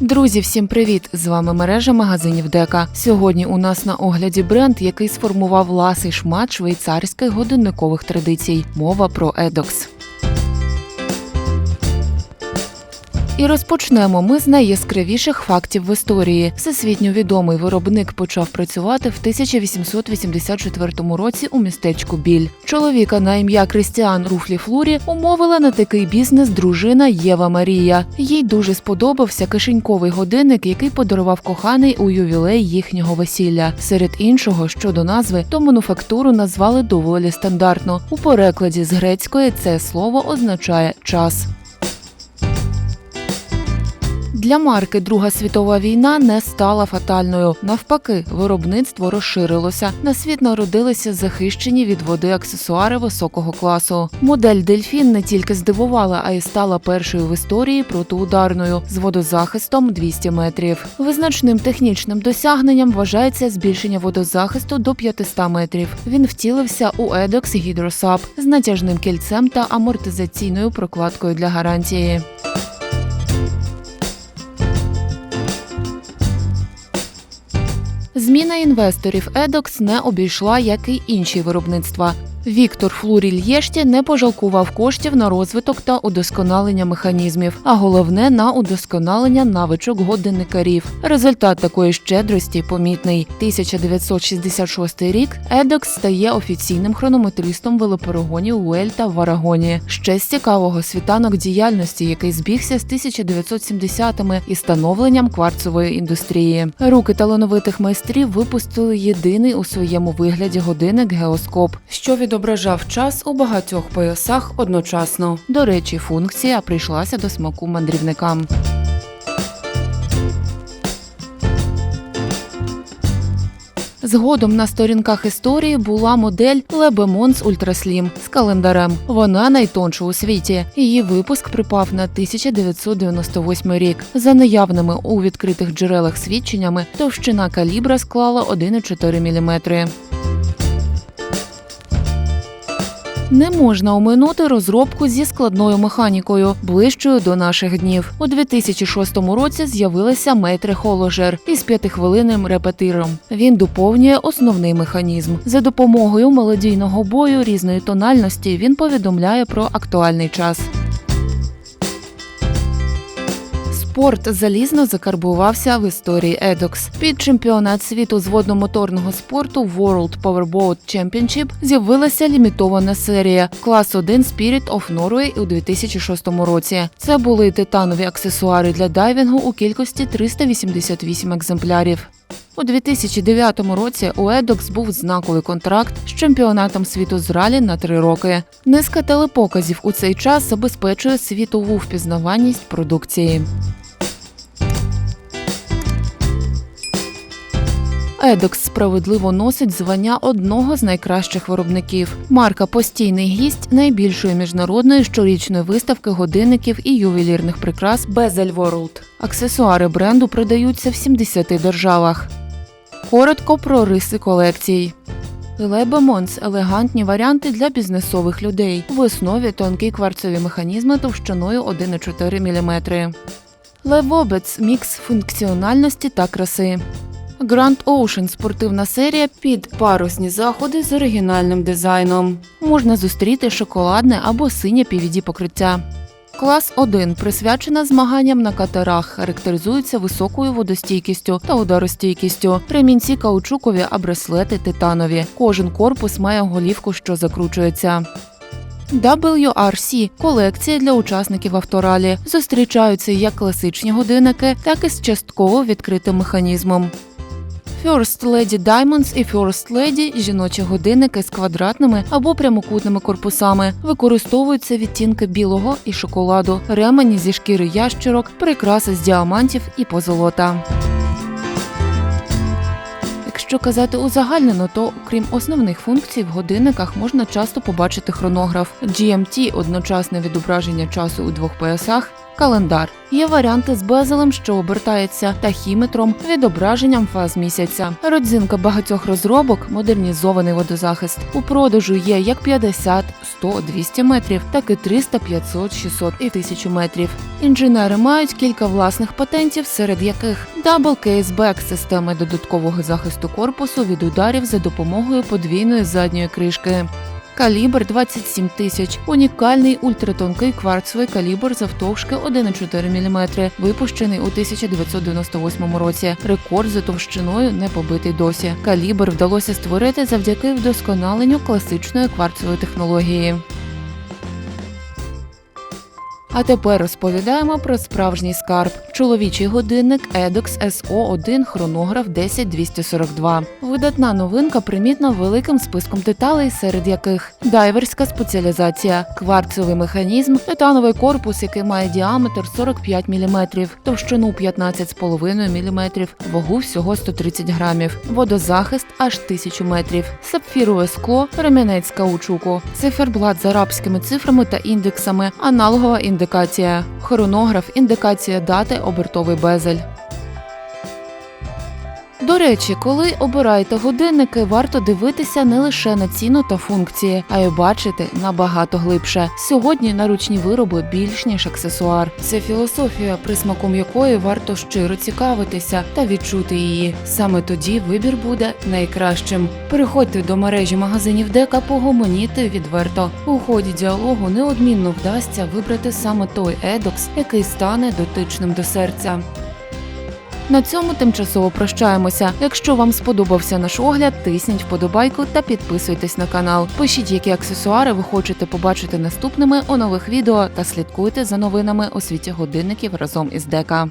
Друзі, всім привіт! З вами мережа магазинів Дека. Сьогодні у нас на огляді бренд, який сформував ласий шмат швейцарських годинникових традицій. Мова про Edox. І розпочнемо ми з найяскравіших фактів в історії. Всесвітньо відомий виробник почав працювати в 1884 році у містечку Біль. Чоловіка на ім'я Крістіан Руфлі Флурі умовила на такий бізнес дружина Єва Марія. Їй дуже сподобався кишеньковий годинник, який подарував коханий у ювілей їхнього весілля. Серед іншого, щодо назви, то мануфактуру назвали доволі стандартно. У перекладі з грецької це слово означає час. Для марки Друга світова війна не стала фатальною. Навпаки, виробництво розширилося. На світ народилися захищені від води аксесуари високого класу. Модель Дельфін не тільки здивувала, а й стала першою в історії протиударною з водозахистом 200 метрів. Визначним технічним досягненням вважається збільшення водозахисту до 500 метрів. Він втілився у Edox Hydrosub з натяжним кільцем та амортизаційною прокладкою для гарантії. Зміна інвесторів Edox не обійшла, як і інші виробництва. Віктор Флуріль Єшті не пожалкував коштів на розвиток та удосконалення механізмів, а головне на удосконалення навичок годинникарів. Результат такої щедрості помітний. 1966 рік Edox стає офіційним хронометристом велоперегонів Уельта в Арагоні. Ще з цікавого світанок діяльності, який збігся з 1970-ми і становленням кварцової індустрії. Руки талановитих майстрів випустили єдиний у своєму вигляді годинник геоскоп, що відображав час у багатьох поясах одночасно. До речі, функція прийшлася до смаку мандрівникам. Згодом на сторінках історії була модель Лебемонс Ультрасlim з календарем. Вона найтонша у світі. Її випуск припав на 1998 рік. За наявними у відкритих джерелах свідченнями, товщина калібра склала 1,4 мм. Не можна оминути розробку зі складною механікою, ближчою до наших днів. У 2006 році з'явилася Метри Холожер із п'ятихвилинним репетиром. Він доповнює основний механізм. За допомогою мелодійного бою різної тональності він повідомляє про актуальний час. Спорт залізно закарбувався в історії Edox. Під чемпіонат світу з водномоторного спорту World Powerboat Championship з'явилася лімітована серія клас 1 Spirit of Norway у 2006 році. Це були титанові аксесуари для дайвінгу у кількості 388 екземплярів. У 2009 році у Edox був знаковий контракт з чемпіонатом світу з ралі на три роки. Низка телепоказів у цей час забезпечує світову впізнаваність продукції. Едокс справедливо носить звання одного з найкращих виробників. Марка постійний гість найбільшої міжнародної щорічної виставки годинників і ювелірних прикрас Bezel World. Аксесуари бренду продаються в 70 державах. Коротко про риси колекцій. Лебемонс елегантні варіанти для бізнесових людей. В основі тонкі кварцові механізми товщиною 1,4 мм. Левобец мікс функціональності та краси. Grand Ocean – спортивна серія під парусні заходи з оригінальним дизайном. Можна зустріти шоколадне або синє PVD покриття. Клас 1 присвячена змаганням на катерах, характеризується високою водостійкістю та ударостійкістю. Ремінці каучукові, а браслети титанові. Кожен корпус має голівку, що закручується. WRC – колекція для учасників авторалі. Зустрічаються як класичні годинники, так і з частково відкритим механізмом. First Lady Diamonds і First Lady – жіночі годинники з квадратними або прямокутними корпусами. Використовуються відтінки білого і шоколаду, ремені зі шкіри ящерок, прикраси з діамантів і позолота. Якщо казати узагальнено, то крім основних функцій в годинниках можна часто побачити хронограф, GMT – одночасне відображення часу у двох поясах, Календар є варіанти з безелем, що обертається, тахіметром, відображенням фаз місяця. Родзинка багатьох розробок модернізований водозахист. У продажу є як 50, 100, 200 метрів, так і 300, 500, 600 і 1000 метрів. Інженери мають кілька власних патентів, серед яких Double Back – системи додаткового захисту корпусу від ударів за допомогою подвійної задньої кришки. Калібр 27 тисяч. Унікальний ультратонкий кварцевий калібр завтовшки 1,4 мм, випущений у 1998 році. Рекорд за товщиною не побитий досі. Калібр вдалося створити завдяки вдосконаленню класичної кварцевої технології. А тепер розповідаємо про справжній скарб. Чоловічий годинник Edox SO1 хронограф 10242. Видатна новинка примітна великим списком деталей, серед яких дайверська спеціалізація, кварцевий механізм, титановий корпус, який має діаметр 45 мм, товщину 15,5 мм, вагу всього 130 грамів, водозахист аж 1000 метрів, сапфірове скло, ремінець каучуку, циферблат з арабськими цифрами та індексами, аналогова індикація, хронограф, індикація дати, обертовий безель. До речі, коли обираєте годинники, варто дивитися не лише на ціну та функції, а й бачити набагато глибше. Сьогодні наручні вироби більш ніж аксесуар. Це філософія, присмаком якої варто щиро цікавитися та відчути її. Саме тоді вибір буде найкращим. Переходьте до мережі магазинів Дека, погомоніти відверто. У ході діалогу неодмінно вдасться вибрати саме той едокс, який стане дотичним до серця. На цьому тимчасово прощаємося. Якщо вам сподобався наш огляд, тисніть вподобайку та підписуйтесь на канал. Пишіть, які аксесуари ви хочете побачити наступними у нових відео та слідкуйте за новинами у світі годинників разом із Дека.